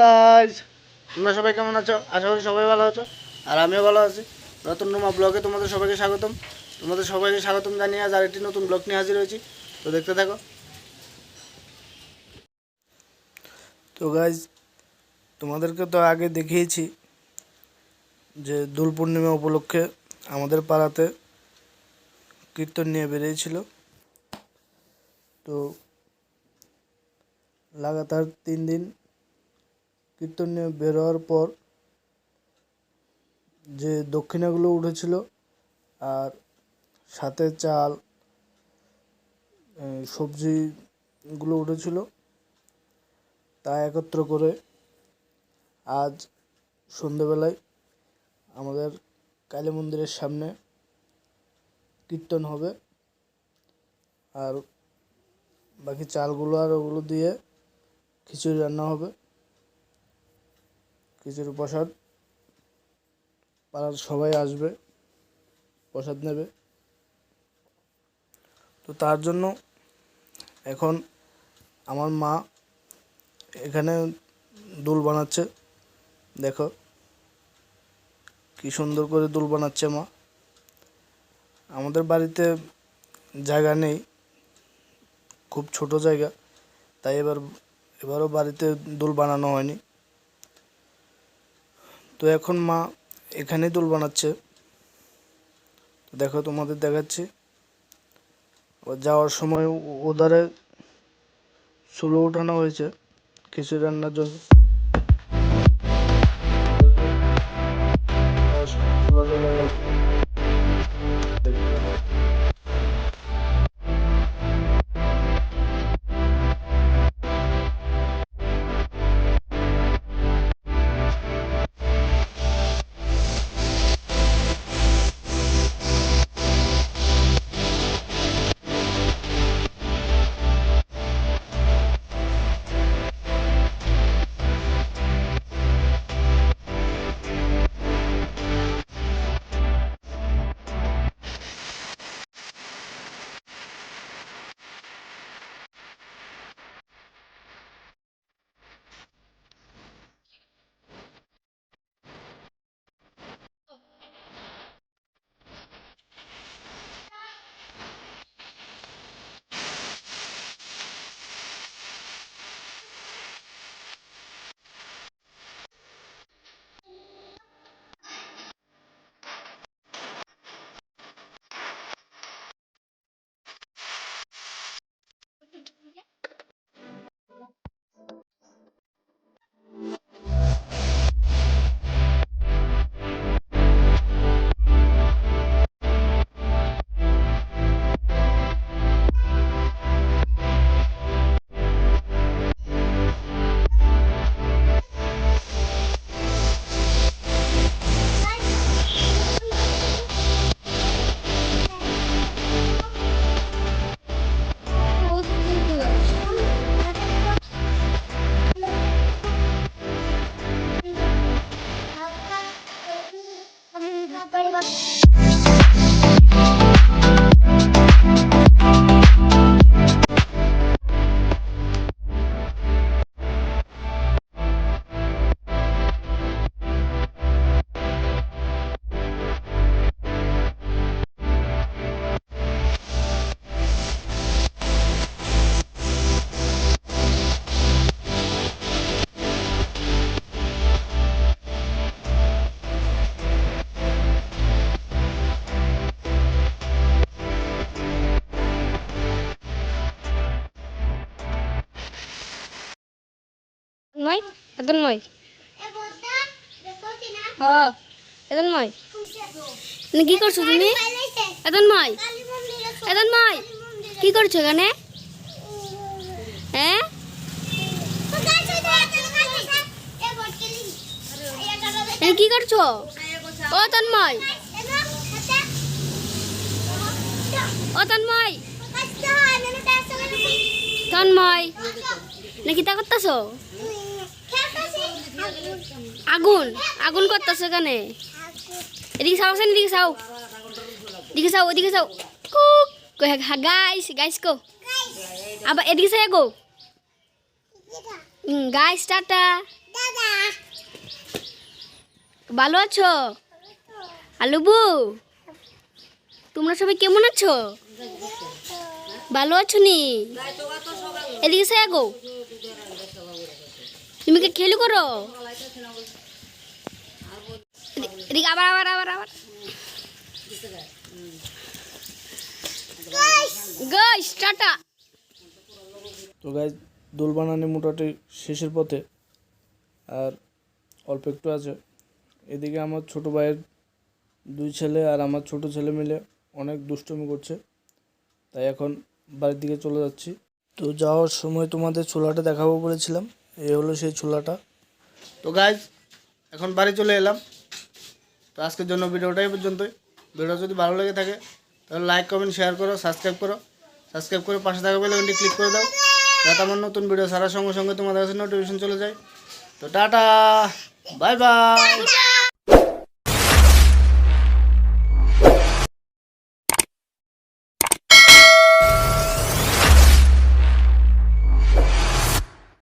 Guys তোমরা সবাই কেমন আছো? আশা করি সবাই ভালো আছো। আর আমিও ভালো আছি। রতন রুমা ব্লগে তোমাদের সবাইকে স্বাগতম। তোমাদের সবাইকে স্বাগতম জানিয়ে আজ আরেকটি নতুন ব্লগ নিয়ে হাজির হয়েছি। তো দেখতে থাকো। তো গাইজ তোমাদেরকে তো আগে দেখিয়েছি যে দোল পূর্ণিমা উপলক্ষে আমাদের পাড়াতে কীর্তন নিয়ে বেরিয়েছিল। তো লাগাতার তিন দিন কীর্তন নিয়ে বেরোয়ার পর যে দক্ষিণাগুলো উঠেছিল আর সাথে চাল সবজিগুলো উঠেছিল, তা একত্র করে আজ সন্ধেবেলায় আমাদের কালী মন্দিরের সামনে কীর্তন হবে। আর বাকি চালগুলো আর ওগুলো দিয়ে খিচুড়ি রান্না হবে। খিচুড়ি প্রসাদ। পাড়ার সবাই আসবে, প্রসাদ নেবে। তো তার জন্য এখন আমার মা এখানে দুল বানাচ্ছে। দেখো কি সুন্দর করে দুল বানাচ্ছে মা। আমাদের বাড়িতে জায়গা নেই, খুব ছোট জায়গা, তাই এবার, এবারও বাড়িতে দুল বানানো হয়নি। তো এখন মা এখানে দুল বানাচ্ছে। তো দেখো তোমাদের দেখাচ্ছি। যাওয়ার সময় ওধারে চুলো ওঠানো হয়েছে, খিচুড়ি রান্নার জন্য। হ্যাঁ এজন নয়। তুমি কি করছ তুমি? এজন নয়। কি করছ এখানে? হ্যাঁ? কি করছ? ও তন্ময় ও তন্ময় তন্ময় নাকি তা করতেছো? আগুন আগুন করতেছো এখানে এদিকে চাও আছেন এদিকে চাও। এদিকে চাও, ওদিকে চাও। গাইস গাইস কো। আবার এদিকে চাই গো গাইস টাটা। ভালো আছো? আলুবু তোমরা সবাই কেমন আছো? ভালো আছো নি? এদিকে সে গো তুমি কি খেলু করো? এদিকে আবার আবার আবার আবার। গাইস তো গাছ দোল বানানি মোটামুটি শেষের পথে, আর অল্প একটু আছে। এদিকে আমার ছোট ভাইয়ের দুই ছেলে আর আমার ছোট ছেলে মিলে অনেক দুষ্টুমি করছে। তাই এখন বাড়ির দিকে চলে যাচ্ছি। তো যাওয়ার সময় তোমাদের ছোলাটা দেখাবো বলেছিলাম। এই হলো সেই ছোলাটা। তো গাইজ এখন বাড়ি চলে এলাম। তো আজকের জন্য ভিডিওটাই পর্যন্তই। ভিডিও যদি ভালো লেগে থাকে, তাহলে লাইক কমেন্ট শেয়ার করো সাবস্ক্রাইব করো। সাবস্ক্রাইব করে পাশে থাকা বেলাইকনটি ক্লিক করে দাও, যাতে আমার নতুন ভিডিও ছাড়ার সঙ্গে সঙ্গে তোমাদের কাছে নোটিফিকেশন চলে যায়। তো টাটা বাই বাই